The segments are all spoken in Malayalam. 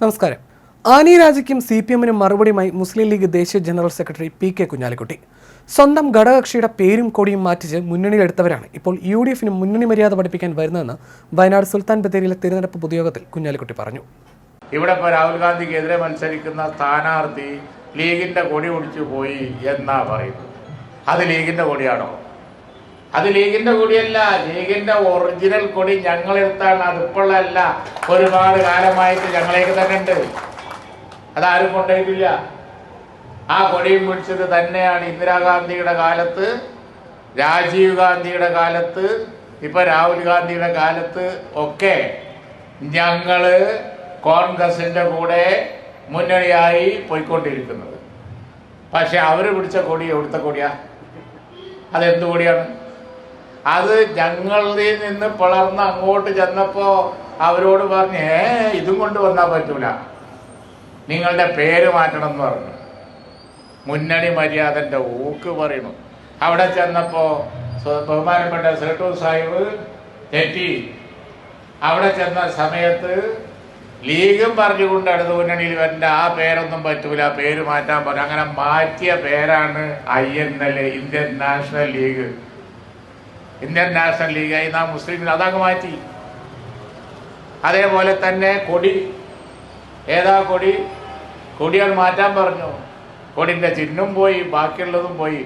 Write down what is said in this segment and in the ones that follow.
നമസ്കാരം. ആനി രാജയ്ക്കും സി പി എമ്മിനും മറുപടിയുമായി മുസ്ലിം ലീഗ് ദേശീയ general secretary P K Kunhalikutty. സ്വന്തം ഘടകകക്ഷിയുടെ പേരും കൊടിയും മാറ്റിച്ച് മുന്നണിയിലെടുത്തവരാണ് ഇപ്പോൾ യു ഡി എഫിന് മുന്നണി മര്യാദ പഠിപ്പിക്കാൻ വരുന്നതെന്ന് വയനാട് സുൽത്താൻ ബത്തേരിയിലെ തിരഞ്ഞെടുപ്പ് പൊതുയോഗത്തിൽ കുഞ്ഞാലിക്കുട്ടി പറഞ്ഞു. ഇവിടെ ഇപ്പോൾ രാഹുൽ ഗാന്ധിക്കെതിരെ മത്സരിക്കുന്ന സ്ഥാനാർത്ഥി ലീഗിന്റെ കൊടി ഒടിച്ചു പോയി എന്നാ പറയുന്നത്. അത് ലീഗിന്റെ കൊടിയാണോ? അത് ലീഗിന്റെ കൊടിയല്ല ലീഗിന്റെ ഒറിജിനൽ കൊടി ഞങ്ങളെടുത്താണ് അതിപ്പോഴല്ല ഒരുപാട് കാലമായിട്ട് ഞങ്ങളേക്ക് തന്നെ ഉണ്ട്. അതാരും കൊണ്ടുപോയിട്ടില്ല. ആ കൊടിയും പിടിച്ചത് തന്നെയാണ് ഇന്ദിരാഗാന്ധിയുടെ കാലത്ത് രാജീവ് ഗാന്ധിയുടെ കാലത്ത് ഇപ്പൊ രാഹുൽ ഗാന്ധിയുടെ കാലത്ത് ഒക്കെ ഞങ്ങൾ കോൺഗ്രസിന്റെ കൂടെ മുന്നണിയായി പോയിക്കൊണ്ടിരിക്കുന്നത്. പക്ഷെ അവർ പിടിച്ച കൊടി എവിടുത്തെ കൊടിയാ? അതെന്ത് കൊടിയാണ്? അത് ഞങ്ങളിൽ നിന്ന് പിളർന്ന് അങ്ങോട്ട് ചെന്നപ്പോ അവരോട് പറഞ്ഞ് ഏ ഇതും കൊണ്ട് വന്നാൽ പറ്റൂല. നിങ്ങളുടെ പേര് മാറ്റണം എന്ന് പറഞ്ഞു. മുന്നണി മര്യാദന്റെ ഊക്ക് പറയണു അവിടെ ചെന്നപ്പോ ബഹുമാനപ്പെട്ട സെട്ടു സാഹിബ് തെറ്റി. അവിടെ ചെന്ന സമയത്ത് ലീഗും പറഞ്ഞുകൊണ്ട് അടുത്ത മുന്നണിയിൽ വരേണ്ട ആ പേരൊന്നും പറ്റൂല പേര് മാറ്റാൻ പറഞ്ഞു. അങ്ങനെ മാറ്റിയ പേരാണ് I N L Indian National League. Indian National ലീഗായി നാം മുസ്ലിം അതങ്ങ് മാറ്റി. അതേപോലെ തന്നെ കൊടി. ഏതാ കൊടി? കൊടികൾ മാറ്റാൻ പറഞ്ഞു. കൊടിന്റെ ചിഹ്നം പോയി ബാക്കിയുള്ളതും പോയി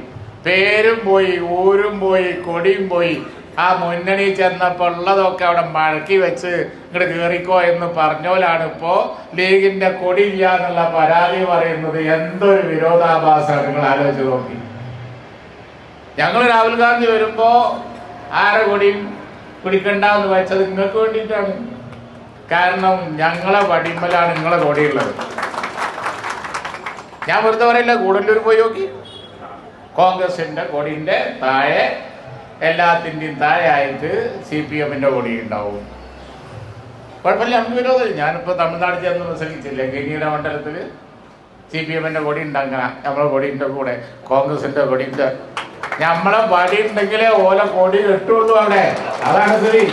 പേരും പോയി ഊരും പോയി കൊടിയും പോയി. ആ മുന്നണി ചെന്നപ്പോൾ ഉള്ളതൊക്കെ അവിടെ മഴക്കി വെച്ച് ഇങ്ങോട്ട് കയറിക്കോ എന്ന് പറഞ്ഞോലാണ് ഇപ്പോ ലീഗിന്റെ കൊടിയില്ല എന്നുള്ള പരാതി പറയുന്നത് എന്തൊരു വിരോധാഭാസമാണ് നിങ്ങൾ ആലോചിച്ച് നോക്കി. ഞങ്ങൾ രാഹുൽ ഗാന്ധി വരുമ്പോ ആരെ കൊടിയും പിടിക്കണ്ട എന്ന് വെച്ചത് നിങ്ങൾക്ക് വേണ്ടിയിട്ടാണ്. കാരണം ഞങ്ങളെ വടിമലാണ് നിങ്ങളെ കൊടിയുള്ളത്. ഞാൻ വെറുതെ പറയില്ല കൂടല്ലൂർ പോയി നോക്കി. കോൺഗ്രസിന്റെ കൊടിന്റെ താഴെ എല്ലാത്തിന്റെയും താഴെ ആയിട്ട് സി പി എമ്മിന്റെ കൊടി ഉണ്ടാവും. കുഴപ്പമില്ല നമുക്ക് വിരോധം ഞാനിപ്പോ തമിഴ്നാട് ചെന്ന് പ്രസംഗിച്ചില്ലേ ഗംഗീയുടെ മണ്ഡലത്തിൽ സി പി എമ്മിന്റെ കൊടി ഉണ്ടങ്ങനെ നമ്മളെ കൊടിന്റെ കൂടെ കോൺഗ്രസിന്റെ കൊടിന്റെ നമ്മളെ വടി ഉണ്ടെങ്കിലേ ഓല കൊടി കിട്ടുള്ളൂ അവിടെ. അതാണ് സ്ഥിതി